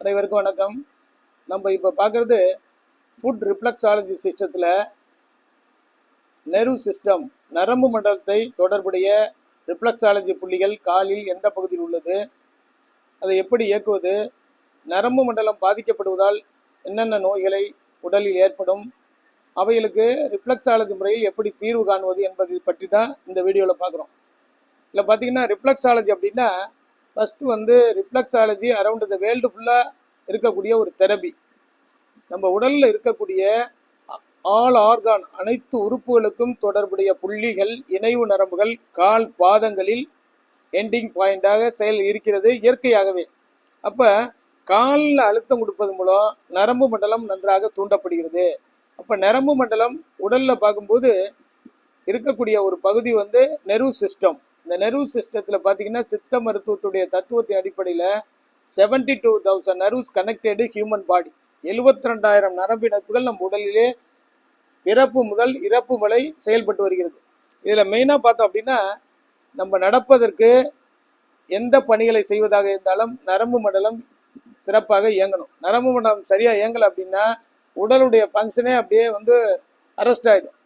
அனைவருக்கும் வணக்கம். நம்ம இப்போ பார்க்குறது ஃபுட் ரிஃப்ளெக்ஸாலஜி சிஸ்டத்தில் நெர்வ் சிஸ்டம் நரம்பு மண்டலத்தை தொடர்புடைய ரிஃப்ளெக்ஸாலஜி புள்ளிகள் காலில் எந்த பகுதியில் உள்ளது அதை எப்படி இயக்குவது நரம்பு மண்டலம் பாதிக்கப்படுவதால் என்னென்ன நோய்களை உடலில் ஏற்படும் அவைகளுக்கு ரிஃப்ளெக்ஸாலஜி முறையில் எப்படி தீர்வு காணுவது என்பது பற்றி தான் இந்த வீடியோவில் பார்க்குறோம் இதில் பார்த்தீங்கன்னா ரிஃப்ளெக்ஸாலஜி அப்படின்னா ஃபஸ்ட்டு வந்து ரிஃப்ளெக்ஸாலஜி அரவுண்ட் த வேர்ல்டு ஃபுல்லாக இருக்கக்கூடிய ஒரு தெரபி நம்ம உடலில் இருக்கக்கூடிய ஆல் ஆர்கான் அனைத்து உறுப்புகளுக்கும் தொடர்புடைய புள்ளிகள் இணைவு நரம்புகள் கால் பாதங்களில் எண்டிங் பாயிண்டாக செயல் இருக்கிறது இயற்கையாகவே. அப்போ காலில் அழுத்தம் கொடுப்பது மூலம் நரம்பு மண்டலம் நன்றாக தூண்டப்படுகிறது. அப்போ நரம்பு மண்டலம் உடலில் பார்க்கும்போது இருக்கக்கூடிய ஒரு பகுதி வந்து நெர்வ் சிஸ்டம் இந்த நெர்வ் சிஸ்டத்தில் பார்த்தீங்கன்னா சித்த மருத்துவத்துடைய தத்துவத்தின் அடிப்படையில் seventy two thousand nerves connected human body எழுபத்தி ரெண்டாயிரம் நரம்பிணைப்புகள் நம் உடலிலே பிறப்பு முதல் இறப்பு வரை செயல்பட்டு வருகிறது. இதில் மெயினாக பார்த்தோம் அப்படின்னா நம்ம நடப்பதற்கு எந்த பணிகளை செய்வதாக இருந்தாலும் நரம்பு மண்டலம் சிறப்பாக இயங்கணும். நரம்பு மண்டலம் சரியாக இயங்கலை அப்படின்னா உடலுடைய ஃபங்க்ஷனே அப்படியே வந்து அரெஸ்ட் ஆகிடும்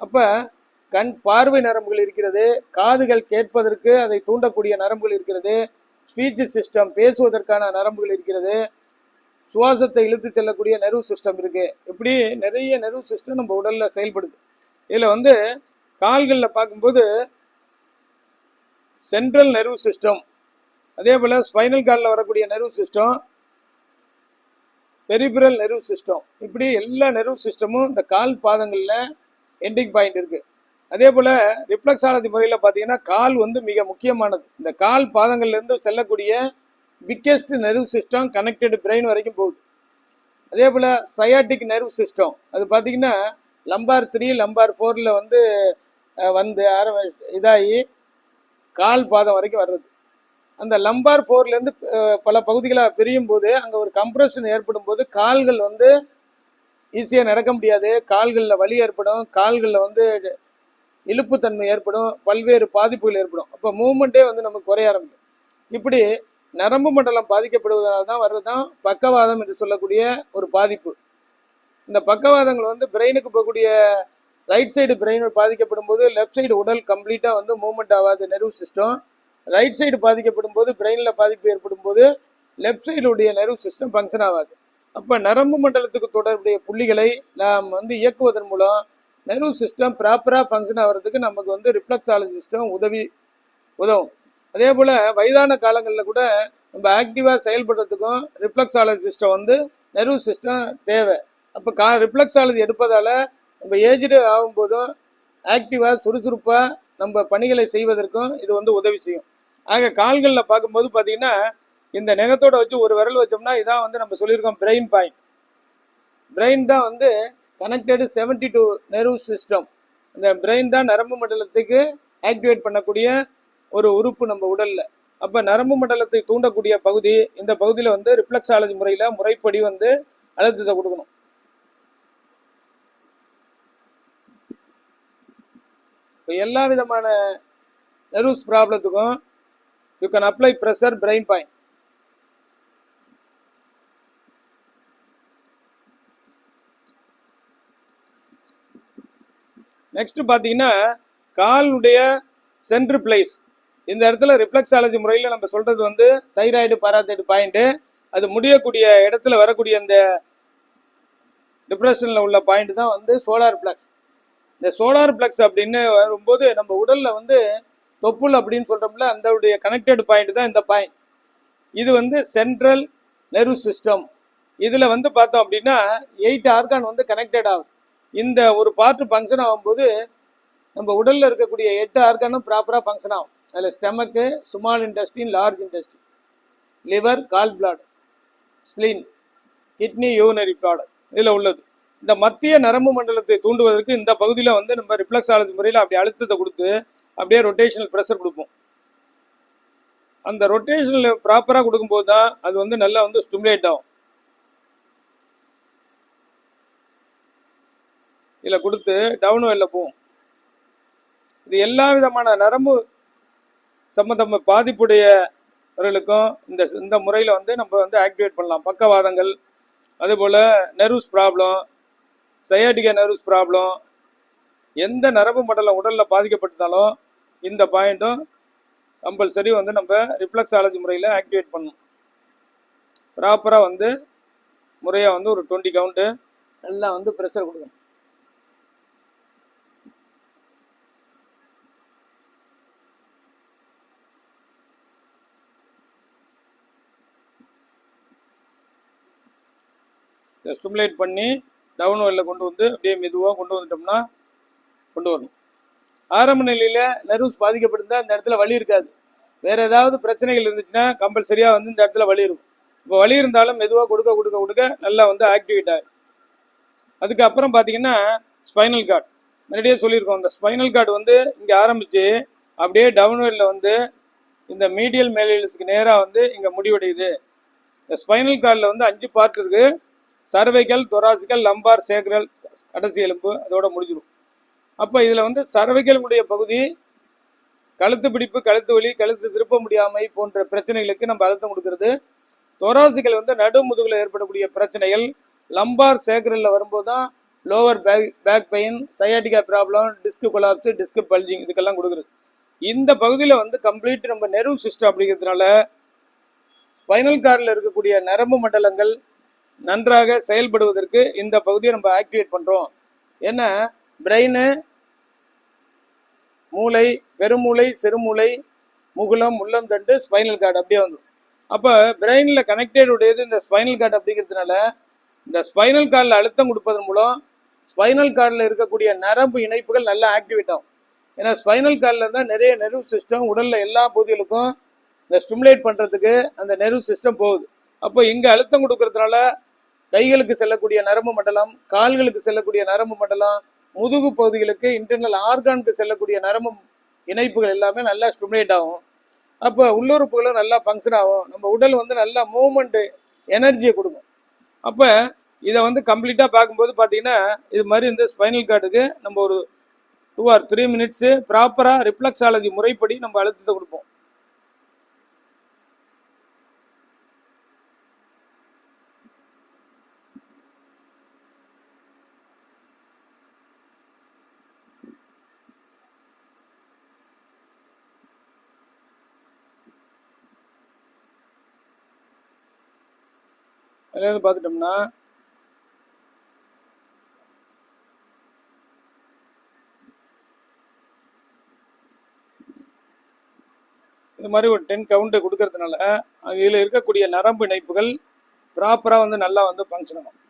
அப்போ கண் பார்வை நரம்புகள் இருக்கிறது காதுகள் கேட்பதற்கு அதை தூண்டக்கூடிய நரம்புகள் இருக்கிறது ஸ்பீச் சிஸ்டம் பேசுவதற்கான நரம்புகள் இருக்கிறது சுவாசத்தை இழுத்து செல்லக்கூடிய நெர்வ் சிஸ்டம் இருக்கு. இப்படி நிறைய நெர்வ் சிஸ்டம் நம்ம உடல்ல செயல்படுது. இதில் வந்து கால்களில் பார்க்கும்போது சென்ட்ரல் நெர்வ் சிஸ்டம் அதே போல் ஸ்பைனல் கார்டில் வரக்கூடிய nerve system peripheral nerve system இப்படி எல்லா நெர்வ் சிஸ்டமும் இந்த கால் பாதங்களில் எண்டிங் பாயிண்ட் இருக்குது அதே போல் ரிப்ளக்ஸ் ஆலதி முறையில் பார்த்தீங்கன்னா கால் வந்து மிக முக்கியமானது. இந்த கால் பாதங்கள்லேருந்து செல்லக்கூடிய biggest nerve system connected brain வரைக்கும் போகுது. அதே போல் சயாட்டிக் நெர்வ் சிஸ்டம் அது பார்த்தீங்கன்னா லம்பார் த்ரீ லம்பார் ஃபோரில் வந்து வந்து ஆரம்ப இதாகி கால் பாதம் வரைக்கும் வர்றது. அந்த லம்பார் ஃபோர்லேருந்து பல பகுதிகளாக பிரியும் போது அங்கே ஒரு கம்ப்ரெஷன் ஏற்படும் போது கால்கள் வந்து ஈஸியாக நடக்க முடியாது. கால்களில் வலி ஏற்படும். கால்களில் வந்து இழுப்புத்தன்மை ஏற்படும் பல்வேறு பாதிப்புகள் ஏற்படும். அப்போ மூமெண்ட்டே வந்து நமக்கு குறைய ஆரம்பிக்கும். இப்படி நரம்பு மண்டலம் பாதிக்கப்படுவதால் தான் வர்றதுதான் பக்கவாதம் என்று சொல்லக்கூடிய ஒரு பாதிப்பு. இந்த பக்கவாதங்கள் வந்து பிரெயினுக்கு போகக்கூடிய ரைட் சைடு பிரெயின் பாதிக்கப்படும் போது லெஃப்ட் சைடு உடல் கம்ப்ளீட்டாக வந்து மூவ்மெண்ட் ஆகாது நெர்வ் சிஸ்டம் ரைட் சைடு பாதிக்கப்படும் போது பிரெயினில் பாதிப்பு ஏற்படும் போது லெஃப்ட் சைடுடைய நெர்வ் சிஸ்டம் ஃபங்க்ஷன் ஆகாது. அப்போ நரம்பு மண்டலத்துக்கு தொடர்புடைய புள்ளிகளை நாம் வந்து இயக்குவதன் மூலம் நெர்வ் சிஸ்டம் ப்ராப்பராக ஃபங்க்ஷன் ஆகிறதுக்கு நமக்கு வந்து ரிஃப்ளெக்ஸாலஜி சிஸ்டம் உதவி உதவும். அதே போல் வயதான காலங்களில் கூட நம்ம ஆக்டிவாக செயல்படுறதுக்கும் ரிஃப்ளெக்ஸாலஜி சிஸ்டம் வந்து நெர்வ் சிஸ்டம் தேவை. அப்போ கா ரிஃப்ளெக்ஸாலஜி எடுப்பதால் நம்ம ஏஜ்டு ஆகும்போதும் ஆக்டிவாக சுறுசுறுப்பாக நம்ம பணிகளை செய்வதற்கும் இது வந்து உதவி செய்யும். ஆக கால்களில் பார்க்கும்போது பார்த்தீங்கன்னா இந்த நெகத்தோட வச்சு ஒரு விரல் வச்சோம்னா இதான் வந்து நம்ம சொல்லியிருக்கோம் பிரெயின் பாயிண்ட் பிரெயின் தான் வந்து connected seventy two nerve system இந்த பிரெயின் தான் நரம்பு மண்டலத்துக்கு ஆக்டிவேட் பண்ணக்கூடிய ஒரு உறுப்பு நம்ம உடலில். அப்போ நரம்பு மண்டலத்தை தூண்டக்கூடிய பகுதி இந்த பகுதியில் வந்து ரிஃப்ளெக்ஸாலஜி முறையில் முறைப்படி வந்து அழுத்தத்தை கொடுக்கணும். இப்போ எல்லா விதமான nerves ப்ராப்ளத்துக்கும் you can apply pressure brain point next பார்த்தீங்கன்னா காலுடைய சென்ட்ரு பிளேஸ் இந்த இடத்துல ரிஃப்ளெக்ஸாலஜி முறையில் நம்ம சொல்கிறது வந்து தைராய்டு பாராத்தைடு பாயிண்ட்டு அது முடியக்கூடிய இடத்துல வரக்கூடிய அந்த டிப்ரெஷனில் உள்ள பாயிண்ட் தான் வந்து சோலார் பிளக்ஸ் இந்த சோலார் பிளக்ஸ் அப்படின்னு வரும்போது நம்ம உடலில் வந்து தொப்புள் அப்படின்னு சொல்கிறோம்ல அந்தவுடைய கனெக்டட் பாயிண்ட் தான் இந்த பாயிண்ட் இது வந்து சென்ட்ரல் நெர்வ் சிஸ்டம் இதில் வந்து பார்த்தோம் அப்படின்னா எயிட் ஆர்கான் வந்து கனெக்டட் ஆகும். இந்த ஒரு பார்ட் ஃபங்க்ஷன் ஆகும்போது நம்ம உடலில் இருக்கக்கூடிய எட்டு ஆர்கானும் ப்ராப்பராக ஃபங்க்ஷன் ஆகும். அதில் ஸ்டெமக்கு small intestine large intestine liver gall bladder spleen kidney urinary product இதில் உள்ளது. இந்த மத்திய நரம்பு மண்டலத்தை தூண்டுவதற்கு இந்த பகுதியில் வந்து நம்ம ரிஃப்ளெக்ஸாலஜி முறையில் அப்படி அழுத்தத்தை கொடுத்து அப்படியே ரொட்டேஷனல் ப்ரெஷர் கொடுப்போம். அந்த ரொட்டேஷனில் ப்ராப்பராக கொடுக்கும்போது தான் அது வந்து நல்லா வந்து ஸ்டிமுலேட் ஆகும். இதில் கொடுத்து டவுன் வெளில போகும் இது எல்லா விதமான நரம்பு சம்பந்தம் பாதிப்புடையவர்களுக்கும் இந்த இந்த முறையில் வந்து நம்ம வந்து ஆக்டிவேட் பண்ணலாம். பக்கவாதங்கள் அதுபோல் nerves problem sciatica nerves problem எந்த நரம்பு மண்டலம் உடலில் பாதிக்கப்பட்டிருந்தாலும் இந்த பாயிண்ட்டும் கம்பல்சரி வந்து நம்ம ரிஃப்ளெக்ஸாலஜி முறையில் ஆக்டிவேட் பண்ணணும். ப்ராப்பராக வந்து முறையாக வந்து ஒரு டுவெண்ட்டி கவுண்ட்டு நல்லா வந்து ப்ரெஷர் கொடுக்கணும். ஸ்டிமுலேட் பண்ணி டவுன் வெல்ல கொண்டு வந்து அப்படியே மெதுவாக கொண்டு வந்துட்டோம்னா கொண்டு வரணும். ஆரம்ப நிலையில் நர்வ்ஸ் பாதிக்கப்பட்டிருந்தால் இந்த இடத்துல வலி இருக்காது. வேறு ஏதாவது பிரச்சனைகள் இருந்துச்சுன்னா கம்பல்சரியாக வந்து இந்த இடத்துல வலி இருக்கும். இப்போ வலி இருந்தாலும் மெதுவாக கொடுக்க கொடுக்க கொடுக்க நல்லா வந்து ஆக்டிவேட் ஆகும். அதுக்கப்புறம் பார்த்தீங்கன்னா ஸ்பைனல் கார்டு முன்னாடியே சொல்லியிருக்கோம் இந்த ஸ்பைனல் கார்டு வந்து இங்கே ஆரம்பித்து அப்படியே டவுன்வெல்ல வந்து இந்த மீடியல் மேலியல்ஸுக்கு நேராக வந்து இங்கே முடிவடையுது. இந்த ஸ்பைனல் கார்டில் வந்து அஞ்சு பார்ட் இருக்குது சர்வைக்கல் தொராசிக்கல் லம்பார் சேக்ரல் கடைசி எலும்பு அதோட முடிஞ்சிடும் அப்போ இதில் வந்து சர்வைக்கலுடைய பகுதி கழுத்து பிடிப்பு கழுத்து வலி கழுத்து திருப்ப முடியாமை போன்ற பிரச்சனைகளுக்கு நம்ம அழுத்தம் கொடுக்கறது. தொராசிக்கல் வந்து நடுமுதுகில் ஏற்படக்கூடிய பிரச்சனைகள் லம்பார் சேக்ரலில் வரும்போது தான் lower back back pain sciatica problem disc collapse disc bulging இதுக்கெல்லாம் கொடுக்குறது. இந்த பகுதியில் வந்து கம்ப்ளீட் நம்ம நெர்வ் சிஸ்டம் அப்படிங்கிறதுனால ஸ்பைனல் கார்டில் இருக்கக்கூடிய நரம்பு மண்டலங்கள் நன்றாக செயல்படுவதற்கு இந்த பகுதியை நம்ம ஆக்டிவேட் பண்ணுறோம் ஏன்னா பிரெயின் மூளை பெருமூளை சிறுமூளை முகுலம் உள்ளந்தண்டு ஸ்பைனல் கார்டு அப்படியே வந்துடும். அப்போ பிரெயினில் கனெக்டட் உடையது இந்த ஸ்பைனல் கார்டு அப்படிங்கிறதுனால இந்த ஸ்பைனல் கார்டில் அழுத்தம் கொடுப்பதன் மூலம் ஸ்பைனல் கார்டில் இருக்கக்கூடிய நரம்பு இணைப்புகள் நல்லா ஆக்டிவேட் ஆகும். ஏன்னா ஸ்பைனல் கார்டில் தான் நிறைய நெர்வ் சிஸ்டம் உடலில் எல்லா பகுதிகளுக்கும் இந்த ஸ்டிமுலேட் பண்ணுறதுக்கு அந்த நெர்வ் சிஸ்டம் போகுது. அப்போ இங்கே அழுத்தம் கொடுக்கறதுனால கைகளுக்கு செல்லக்கூடிய நரம்பு மண்டலம் கால்களுக்கு செல்லக்கூடிய நரம்பு மண்டலம் முதுகு பகுதிகளுக்கு இன்டர்னல் ஆர்கானுக்கு செல்லக்கூடிய நரம்பு இணைப்புகள் எல்லாமே நல்லா ஸ்டிமுலேட் ஆகும். அப்போ உள்ளுறுப்புகளும் நல்லா ஃபங்க்ஷன் ஆகும். நம்ம உடல் வந்து நல்லா மூவ்மெண்ட்டு எனர்ஜியை கொடுக்கும். அப்போ இதை வந்து கம்ப்ளீட்டாக பார்க்கும்போது பார்த்தீங்கன்னா இது மாதிரி இந்த ஸ்பைனல் கார்டுக்கு நம்ம ஒரு டூ ஆர் த்ரீ மினிட்ஸு ப்ராப்பராக ரிஃப்ளெக்ஸாலஜி முறைப்படி நம்ம அழுத்தத்தை கொடுப்போம். அதில் வந்து பார்த்துட்டோம்னா இது மாதிரி ஒரு டென் கவுண்ட்டு கொடுக்கறதுனால அதில் இருக்கக்கூடிய நரம்பு இணைப்புகள் ப்ராப்பராக வந்து நல்லா வந்து ஃபங்க்ஷன் ஆகும்.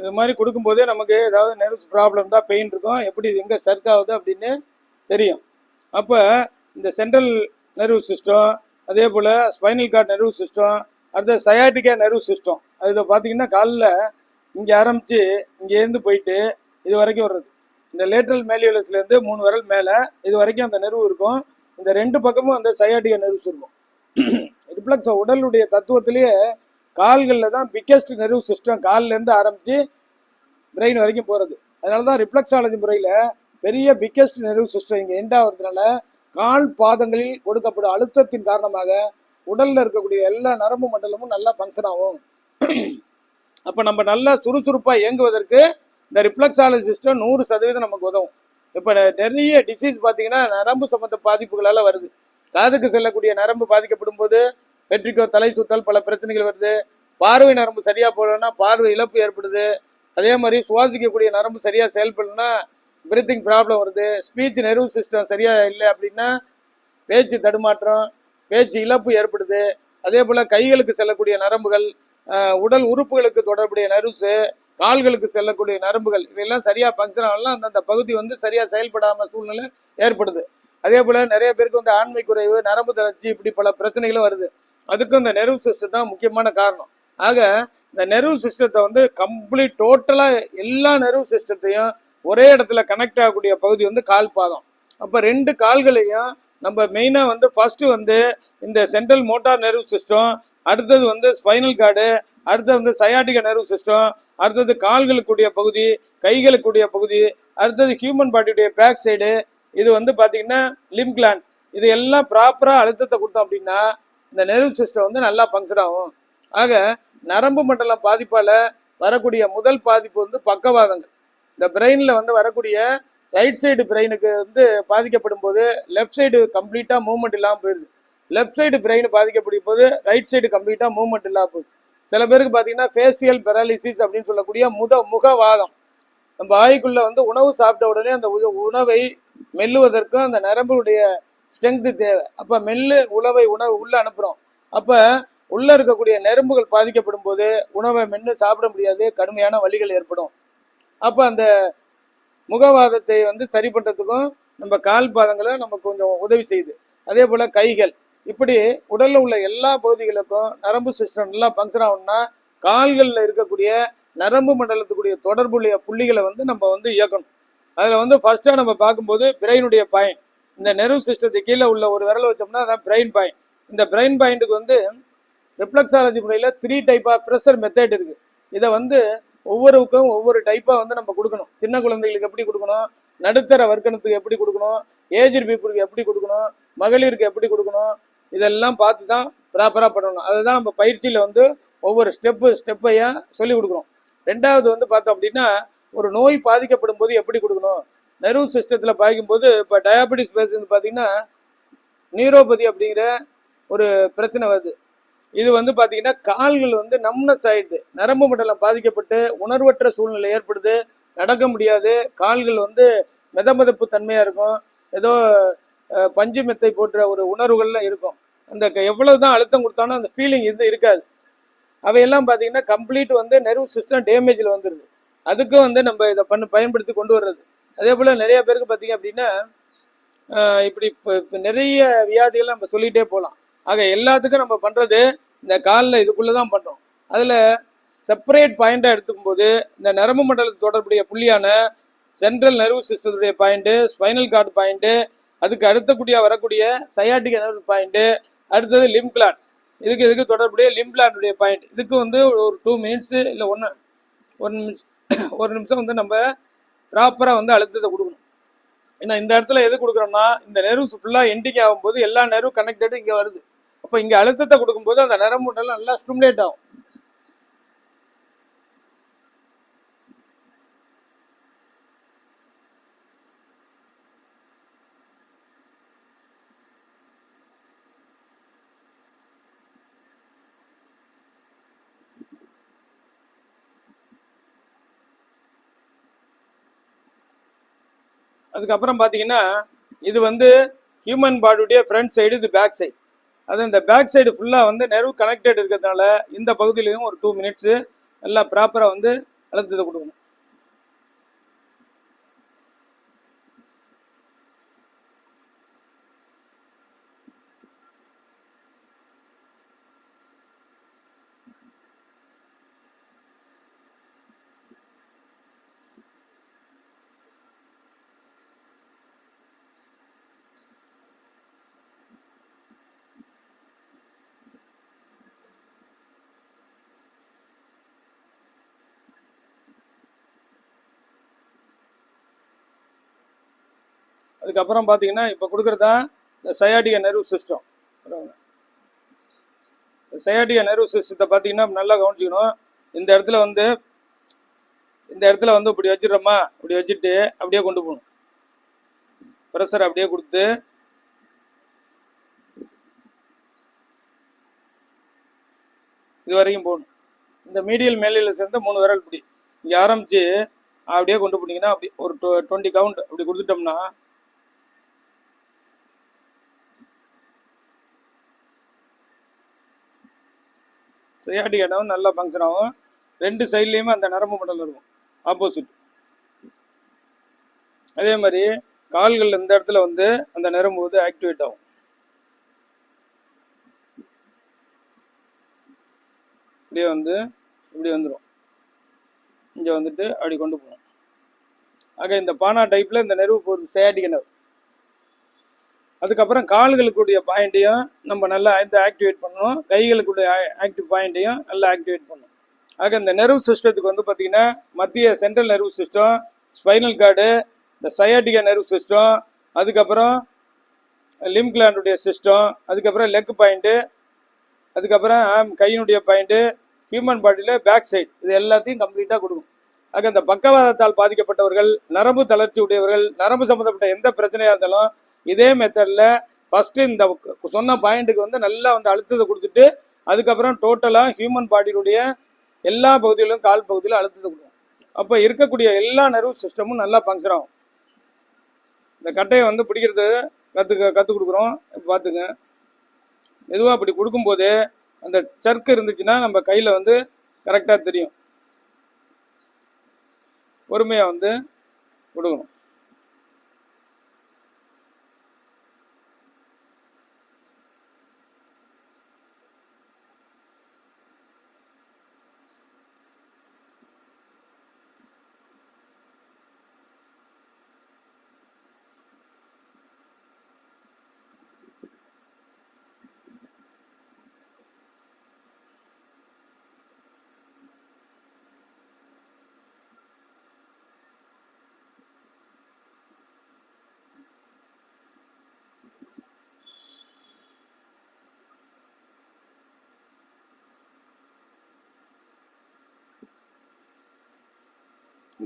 இது மாதிரி கொடுக்கும்போதே நமக்கு ஏதாவது நெர்வ்ஸ் ப்ராப்ளம் தான் பெயின் இருக்கும். எப்படி எங்கே சர்க் ஆகுது அப்படின்னு தெரியும். அப்போ இந்த சென்ட்ரல் நெர்வ் சிஸ்டம் அதே போல் ஸ்பைனல் கார்டு நெர்வ் சிஸ்டம் அடுத்த சயாட்டிக்கா நெர்வ் சிஸ்டம் அது பார்த்தீங்கன்னா காலில் இங்கே ஆரம்பித்து இங்கேருந்து போயிட்டு இது வரைக்கும் வர்றது. இந்த லேட்ரல் மேலியூலஸ்லேருந்து மூணு விரல் மேலே இது வரைக்கும் அந்த நெர்வு இருக்கும். இந்த ரெண்டு பக்கமும் அந்த சயாட்டிக்கா நெர்வ்ஸ் இருக்கும். ரிப்ளக்ஸ் உடலுடைய தத்துவத்திலேயே கால்களில் தான் பிக்கெஸ்ட் நெர்வ் சிஸ்டம் கால்லேருந்து ஆரம்பித்து பிரெயின் வரைக்கும் போகிறது அதனால தான் ரிஃப்ளெக்ஸாலஜி முறையில் பெரிய பிக்கெஸ்ட் நெர்வ் சிஸ்டம் இங்கே எண்டாகிறதுனால கால் பாதங்களில் கொடுக்கப்படும் அழுத்தத்தின் காரணமாக உடலில் இருக்கக்கூடிய எல்லா நரம்பு மண்டலமும் நல்லா ஃபங்க்ஷன் ஆகும். அப்போ நம்ம நல்லா சுறுசுறுப்பாக இயங்குவதற்கு இந்த ரிஃப்ளெக்ஸாலஜி சிஸ்டம் நூறு சதவீதம் நமக்கு உதவும். இப்போ நிறைய டிசீஸ் பார்த்தீங்கன்னா நரம்பு சம்மந்த பாதிப்புகளால் வருது. காதுக்கு செல்லக்கூடிய நரம்பு பாதிக்கப்படும் போது வெற்றிக்கோ தலை சுத்தல் பல பிரச்சனைகள் வருது. பார்வை நரம்பு சரியாக போகலன்னா பார்வை இழப்பு ஏற்படுது. அதே மாதிரி சுவாசிக்கக்கூடிய நரம்பு சரியாக செயல்படலன்னா பிரீத்திங் ப்ராப்ளம் வருது. ஸ்பீச் நெர்வ் சிஸ்டம் சரியாக இல்லை அப்படின்னா பேச்சு தடுமாற்றம் பேச்சு இழப்பு ஏற்படுது. அதே போல் கைகளுக்கு செல்லக்கூடிய நரம்புகள் உடல் உறுப்புகளுக்கு தொடர்புடைய நர்வ்ஸு கால்களுக்கு செல்லக்கூடிய நரம்புகள் இவையெல்லாம் சரியாக ஃபங்க்ஷன் ஆகலாம் அந்தந்த பகுதி வந்து சரியாக செயல்படாம சூழ்நிலை ஏற்படுது. அதே போல் நிறைய பேருக்கு வந்து ஆண்மை குறைவு நரம்பு தளர்ச்சி இப்படி பல பிரச்சனைகளும் வருது. அதுக்கும் இந்த நெர்வ் சிஸ்டம் தான் முக்கியமான காரணம். ஆக இந்த நெர்வ் சிஸ்டத்தை வந்து கம்ப்ளீட் டோட்டலாக எல்லா நெர்வ் சிஸ்டத்தையும் ஒரே இடத்துல கனெக்ட் ஆகக்கூடிய பகுதி வந்து கால் பாதம். அப்போ ரெண்டு கால்களையும் நம்ம மெயினாக வந்து ஃபஸ்ட்டு வந்து இந்த சென்ட்ரல் மோட்டார் நெர்வ் சிஸ்டம் அடுத்தது வந்து ஸ்பைனல் கார்டு அடுத்தது வந்து சயாட்டிக நெர்வ் சிஸ்டம் அடுத்தது கால்களுக்குடைய பகுதி கைகளுக்குடைய பகுதி அடுத்தது ஹியூமன் பாடியுடைய பேக் சைடு இது வந்து பார்த்தீங்கன்னா லிம் கிளாண்ட் இது எல்லாம் ப்ராப்பராக அழுத்தத்தை கொடுத்தோம் அப்படின்னா இந்த நெர்வ் சிஸ்டம் வந்து நல்லா ஃபங்க்ஷன் ஆகும். ஆக நரம்பு மண்டலம் பாதிப்பால் வரக்கூடிய முதல் பாதிப்பு வந்து பக்கவாதங்கள். இந்த பிரெயினில் வந்து வரக்கூடிய ரைட் சைடு பிரெயினுக்கு வந்து பாதிக்கப்படும் போது லெஃப்ட் சைடு கம்ப்ளீட்டாக மூவ்மெண்ட் இல்லாமல் போயிருது. லெஃப்ட் சைடு பிரெயின் பாதிக்கப்படும் போது ரைட் சைடு கம்ப்ளீட்டாக மூவ்மெண்ட் இல்லாமல் போகுது. சில பேருக்கு பார்த்தீங்கன்னா ஃபேஷியல் பெராலிசிஸ் அப்படின்னு சொல்லக்கூடிய முத முகவாதம். நம்ம வாய்க்குள்ளே வந்து உணவு சாப்பிட்ட உடனே அந்த உணவை மெல்லுவதற்கும் அந்த நரம்புடைய ஸ்ட்ரென்த் தேவை. அப்ப மெல்லு உணவை உணவு உள்ள அனுப்புறோம். அப்ப உள்ள இருக்கக்கூடிய நெரும்புகள் பாதிக்கப்படும் போது உணவை மென்று சாப்பிட முடியாது. கடுமையான வலிகள் ஏற்படும். அப்ப அந்த முகவாதத்தை வந்து சரி பண்ணுறதுக்கும் நம்ம கால் பாதங்களை நமக்கு கொஞ்சம் உதவி செய்யுது. அதே போல கைகள். இப்படி உடல்ல உள்ள எல்லா பகுதிகளுக்கும் நரம்பு சிஸ்டம் நல்லா ஃபங்க்ஷன் ஆகணும்னா கால்களில் இருக்கக்கூடிய நரம்பு மண்டலத்துக்குரிய தொடர்புடைய புள்ளிகளை வந்து நம்ம வந்து இயக்கணும். அதில் வந்து ஃபஸ்ட்டாக நம்ம பார்க்கும்போது பிரெயினுடைய பயன். இந்த நெர்வ் சிஸ்டத்துக்கு கீழே உள்ள ஒரு விரலை வச்சோம்னா அதான் பிரெயின் பாயிண்ட் இந்த பிரெயின் பாயிண்ட்டுக்கு வந்து ரிஃப்ளெக்ஸாலஜி முறையில் three type of pressure method இருக்கு. இதை வந்து ஒவ்வொருக்கும் ஒவ்வொரு டைப்பாக வந்து நம்ம கொடுக்கணும். சின்ன குழந்தைகளுக்கு எப்படி கொடுக்கணும்? நடுத்தர வர்க்கணத்துக்கு எப்படி கொடுக்கணும்? ஏஜர் பீப்புளுக்கு எப்படி கொடுக்கணும்? மகளிருக்கு எப்படி கொடுக்கணும்? இதெல்லாம் பார்த்து தான் ப்ராப்பராக பண்ணணும். அதுதான் நம்ம பயிற்சியில் வந்து ஒவ்வொரு ஸ்டெப்பு ஸ்டெப்பையும் சொல்லி கொடுக்குறோம். ரெண்டாவது வந்து பார்த்தோம் அப்படின்னா ஒரு நோய் பாதிக்கப்படும் போது எப்படி கொடுக்கணும்? நர்வ் சிஸ்டத்தில் பாய்க்கும்போது இப்போ டயாபெட்டிஸ் பேஷண்ட் பார்த்தீங்கன்னா நியூரோபதி அப்படிங்கிற ஒரு பிரச்சனை வருது. இது வந்து பார்த்தீங்கன்னா கால்கள் வந்து நம்னஸ் ஆயிடுது. நரம்பு மண்டலம் பாதிக்கப்பட்டு உணர்வற்ற சூழ்நிலை ஏற்படுது. நடக்க முடியாது. கால்கள் வந்து மெதமெதப்பு தன்மையாக இருக்கும். ஏதோ பஞ்சு மெத்தை போன்ற ஒரு உணர்வுகள்லாம் இருக்கும். அந்த க- எவ்வளவு தான் அழுத்தம் கொடுத்தாலும் அந்த ஃபீலிங் இது இருக்காது. அவையெல்லாம் பார்த்தீங்கன்னா கம்ப்ளீட் வந்து நெர்வ் சிஸ்டம் டேமேஜில் வந்துடுது அதுக்கும் வந்து நம்ம இதை பண்ண பயன்படுத்தி கொண்டு வர்றது. அதே போல் நிறைய பேருக்கு பார்த்தீங்க அப்படின்னா இப்படி இப்போ இப்போ நிறைய வியாதிகள் நம்ம சொல்லிகிட்டே போகலாம் ஆக எல்லாத்துக்கும் நம்ம பண்ணுறது இந்த காலில் இதுக்குள்ளே தான் பண்ணுறோம் அதில் செப்பரேட் பாயிண்டாக எடுத்துக்கும் போது இந்த நரம்பு மண்டலத்து தொடர்புடைய புள்ளியான சென்ட்ரல் நர்வு சிஸ்டத்துடைய பாயிண்ட்டு ஸ்பைனல் கார்டு பாயிண்ட்டு அதுக்கு அடுத்தக்கூடிய வரக்கூடிய சயாட்டிக் நர்வு பாயிண்ட்டு அடுத்தது லிம் கிளாட் இதுக்கு இதுக்கு தொடர்புடைய லிம் கிளாண்டுடைய பாயிண்ட் இதுக்கு வந்து ஒரு டூ மினிட்ஸு இல்லை ஒன்று ஒரு நிமிஷம் ஒரு நிமிஷம் வந்து நம்ம ப்ராப்பராக வந்து அழுத்தத்தை கொடுக்கணும். ஏன்னா இந்த இடத்துல எது கொடுக்குறோம்னா இந்த நெர்வ்ஸ் ஃபுல்லாக எண்டிங் ஆகும்போது எல்லா நெர்வ் கனெக்டடும் இங்கே வருது. அப்போ இங்கே அழுத்தத்தை கொடுக்கும்போது அந்த நரம்பு நல்லா ஸ்டிமுலேட் ஆகும். அதுக்கப்புறம் பார்த்தீங்கன்னா இது வந்து ஹியூமன் பாடியுடைய ஃப்ரண்ட் சைடு இது பேக் சைடு அது இந்த பேக் சைடு ஃபுல்லாக வந்து நெருவு கனெக்டட் இருக்கிறதுனால இந்த பகுதியிலையும் ஒரு டூ மினிட்ஸு நல்லா ப்ராப்பராக வந்து அழுத்தத்தை கொடுக்கணும். அதுக்கப்புறம் பார்த்தீங்கன்னா இப்போ கொடுக்குறதா இந்த sciatic nerve system sciatic nerve சிஸ்டத்தை பார்த்தீங்கன்னா நல்லா கவனிச்சிக்கணும். இந்த இடத்துல வந்து இந்த இடத்துல வந்து இப்படி வச்சிடுறோமா? இப்படி வச்சுட்டு அப்படியே கொண்டு போகணும். ப்ரெஷர் அப்படியே கொடுத்து இது வரைக்கும் போகணும். இந்த மீடியல் மேலையில் சேர்ந்து மூணு விரல் இப்படி. இங்கே ஆரம்பித்து அப்படியே கொண்டு போனீங்கன்னா அப்படி ஒரு டுவெண்ட்டி கவுண்ட் அப்படி கொடுத்துட்டோம்னா சையாட்டிக் இடம் நல்லா ஃபங்க்ஷன் ஆகும். ரெண்டு சைட்லேயுமே அந்த நரம்பு மண்டலம் இருக்கும். ஆப்போசிட் அதே மாதிரி கால்கள் இந்த இடத்துல வந்து அந்த நரம்பு வந்து ஆக்டிவேட் ஆகும். இப்படியே வந்து இப்படி வந்துடும் இங்கே வந்துட்டு அப்படி கொண்டு போகணும் ஆக இந்த பானா டைப்பில் இந்த நெருவு போகுது சயாட்டிக் கிணறு அதுக்கப்புறம் கால்களுக்குடைய பாயிண்ட்டையும் நம்ம நல்லா இந்த ஆக்டிவேட் பண்ணணும். கைகளுக்குடைய ஆக்டிவ் பாயிண்ட்டையும் நல்லா ஆக்டிவேட் பண்ணணும். ஆக இந்த நெர்வ் சிஸ்டத்துக்கு வந்து பார்த்தீங்கன்னா மத்திய central nerve system spinal cord இந்த சயாட்டிகா நெர்வ் சிஸ்டம் அதுக்கப்புறம் லிம் கிளாண்டுடைய சிஸ்டம் அதுக்கப்புறம் லெக் பாயிண்ட்டு அதுக்கப்புறம் ஆம் கையினுடைய பாயிண்ட்டு ஹியூமன் பாடியில் பேக் சைடு இது எல்லாத்தையும் கம்ப்ளீட்டாக கொடுக்கும். ஆக இந்த பக்கவாதத்தால் பாதிக்கப்பட்டவர்கள் நரம்பு தளர்ச்சி உடையவர்கள் நரம்பு சம்மந்தப்பட்ட எந்த பிரச்சனையாக இருந்தாலும் இதே மெத்தடில் ஃபஸ்ட்டு இந்த சொன்ன பாயிண்ட்டுக்கு வந்து நல்லா வந்து அழுத்தத்தை கொடுத்துட்டு அதுக்கப்புறம் டோட்டலாக ஹியூமன் பாடியினுடைய எல்லா பகுதியிலும் கால் பகுதியிலும் அழுத்தத்தை கொடுக்கும். அப்போ இருக்கக்கூடிய எல்லா நர்வ் சிஸ்டமும் நல்லா ஃபங்க்ஷன் ஆகும். இந்த கட்டையை வந்து பிடிக்கிறது கற்றுக்க கற்றுக் கொடுக்குறோம். பார்த்துங்க மெதுவாக அப்படி கொடுக்கும்போது அந்த சர்க்கு இருந்துச்சுன்னா நம்ம கையில் வந்து கரெக்டாக தெரியும். பொறுமையாக வந்து கொடுக்கணும்.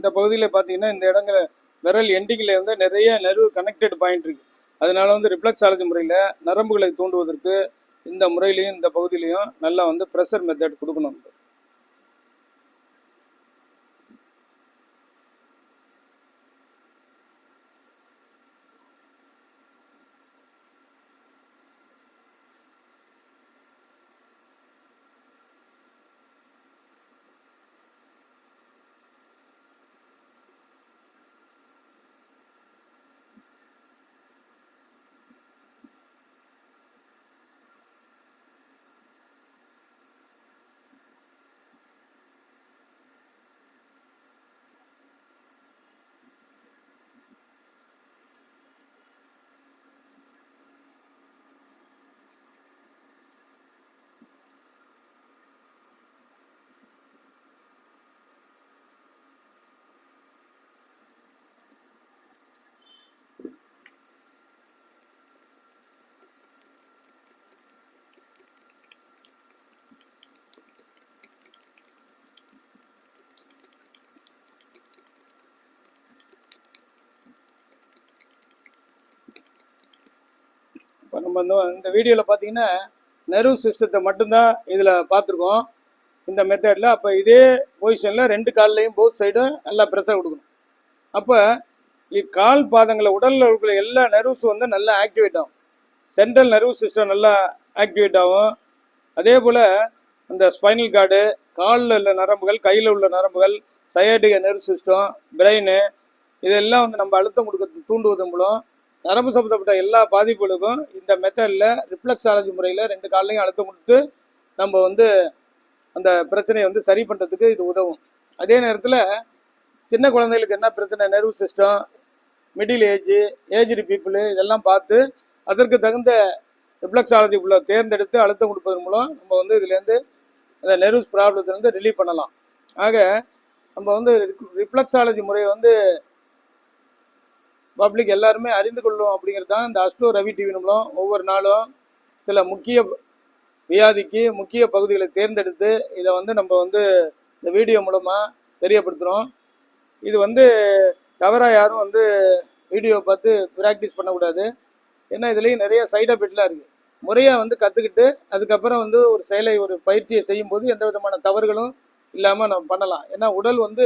இந்த பகுதியில் பார்த்தீங்கன்னா இந்த இடங்கள விரல் எண்டிங்கில் வந்து நிறைய நெருவு கனெக்டட் பாயிண்ட் இருக்கு. அதனால வந்து ரிஃப்ளெக்ஸாலஜி முறையில் நரம்புகளை தூண்டுவதற்கு இந்த முறையிலையும் இந்த பகுதியிலையும் நல்லா வந்து ப்ரெஷர் மெத்தட் கொடுக்கணும் இப்போ நம்ம இந்த இந்த வீடியோவில் பார்த்தீங்கன்னா நர்வ் சிஸ்டத்தை மட்டும்தான் இதில் பார்த்துருக்கோம். இந்த மெத்தடில் அப்போ இதே பொசிஷனில் ரெண்டு கால்லையும் போத் சைடும் நல்லா ப்ரெஷர் கொடுக்கணும். அப்போ கால் பாதங்களை உடலில் இருக்கிற எல்லா நர்வ்ஸும் வந்து நல்லா ஆக்டிவேட் ஆகும். சென்ட்ரல் நர்வ் சிஸ்டம் நல்லா ஆக்டிவேட் ஆகும். அதே போல் அந்த ஸ்பைனல் கார்டு காலில் உள்ள நரம்புகள் கையில் உள்ள நரம்புகள் சயாட்டிக நர்வ் சிஸ்டம் பிரெயின் இதெல்லாம் வந்து நம்ம அழுத்தம் கொடுக்கறது தூண்டுவதன் மூலம் நரம்பு சம்மந்தப்பட்ட எல்லா பாதிப்புகளுக்கும் இந்த மெத்தடில் ரிஃப்ளெக்ஸாலஜி முறையில் ரெண்டு காலையும் அழுத்தம் கொடுத்து நம்ம வந்து அந்த பிரச்சனையை வந்து சரி பண்ணுறதுக்கு இது உதவும். அதே நேரத்தில் சின்ன குழந்தைகளுக்கு என்ன பிரச்சனை? Nerve system middle age aged people இதெல்லாம் பார்த்து அதற்கு தகுந்த ரிஃப்ளெக்ஸாலஜி உள்ள தேர்ந்தெடுத்து அழுத்தம் கொடுப்பதன் மூலம் நம்ம வந்து இதுலேருந்து அந்த நெர்வ்ஸ் ப்ராப்ளத்துலேருந்து ரிலீவ் பண்ணலாம். ஆக நம்ம வந்து ரிஃப்ளெக்ஸாலஜி முறையை வந்து பப்ளிக் எல்லாருமே அறிந்து கொள்ளும் அப்படிங்கிறது தான் இந்த அஸ்டோ ரவி டிவி மூலம் ஒவ்வொரு நாளும் சில முக்கிய வியாதிக்கு முக்கிய பகுதிகளை தேர்ந்தெடுத்து இதை வந்து நம்ம வந்து இந்த வீடியோ மூலமாக தெரியப்படுத்துகிறோம் இது வந்து தவறாக யாரும் வந்து வீடியோ பார்த்து ப்ராக்டிஸ் பண்ணக்கூடாது. ஏன்னா இதுலேயும் நிறைய சைட் எஃபெக்ட்லாம் இருக்குது முறையாக வந்து கற்றுக்கிட்டு அதுக்கப்புறம் வந்து ஒரு செயலை ஒரு பயிற்சியை செய்யும்போது எந்த விதமான தவறுகளும் இல்லாமல் நம்ம பண்ணலாம். ஏன்னா உடல் வந்து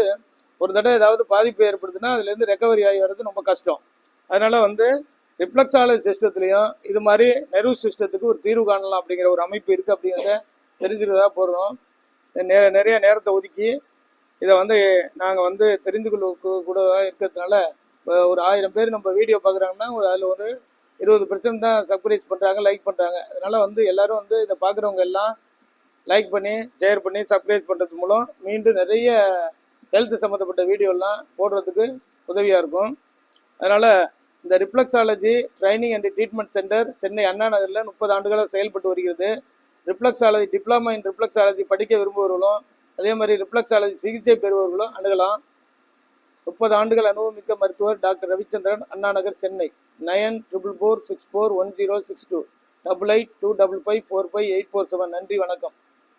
ஒரு தடவை ஏதாவது பாதிப்பு ஏற்படுதுன்னா அதுலேருந்து ரெக்கவரி ஆகி வர்றது ரொம்ப கஷ்டம். அதனால் வந்து ரிஃப்ளெக்ஸாலஜி சிஸ்டத்துலேயும் இது மாதிரி நெரு சிஸ்டத்துக்கு ஒரு தீர்வு காணலாம் அப்படிங்கிற ஒரு அமைப்பு இருக்குது அப்படிங்கிறத தெரிஞ்சுக்கிறதா போகிறோம் நே நிறைய நேரத்தை ஒதுக்கி இதை வந்து நாங்கள் வந்து தெரிந்து கொள்ள கூட இருக்கிறதுனால இப்போ ஒரு ஆயிரம் பேர் நம்ம வீடியோ பார்க்குறாங்கன்னா ஒரு அதில் ஒரு இருபது பர்சன்ட் தான் சப்ரைஸ் பண்ணுறாங்க லைக் பண்ணுறாங்க அதனால் வந்து எல்லாரும் வந்து இதை பார்க்குறவங்க எல்லாம் லைக் பண்ணி ஷேர் பண்ணி சப்ஸ்கிரைப் பண்ணுறது மூலம் மீண்டும் நிறைய ஹெல்த் சம்மந்தப்பட்ட வீடியோலாம் போடுறதுக்கு உதவியாக இருக்கும். அதனால் இந்த reflexology training and treatment centre Chennai Anna நகரில் முப்பது ஆண்டுகளாக செயல்பட்டு வருகிறது. ரிப்ளக்ஸாலஜி டிப்ளமா இன் ரிப்ளக்ஸாலஜி படிக்க விரும்புபவர்களும் அதே மாதிரி ரிப்ளக்ஸாலஜி சிகிச்சை பெறுபவர்களும் அணுகலாம். முப்பது ஆண்டுகள் அனுபவமிக்க மருத்துவர் doctor Ravichandran Anna Nagar Chennai. Nine triple four six four one zero six two double eight two double five four five eight four seven நன்றி வணக்கம்.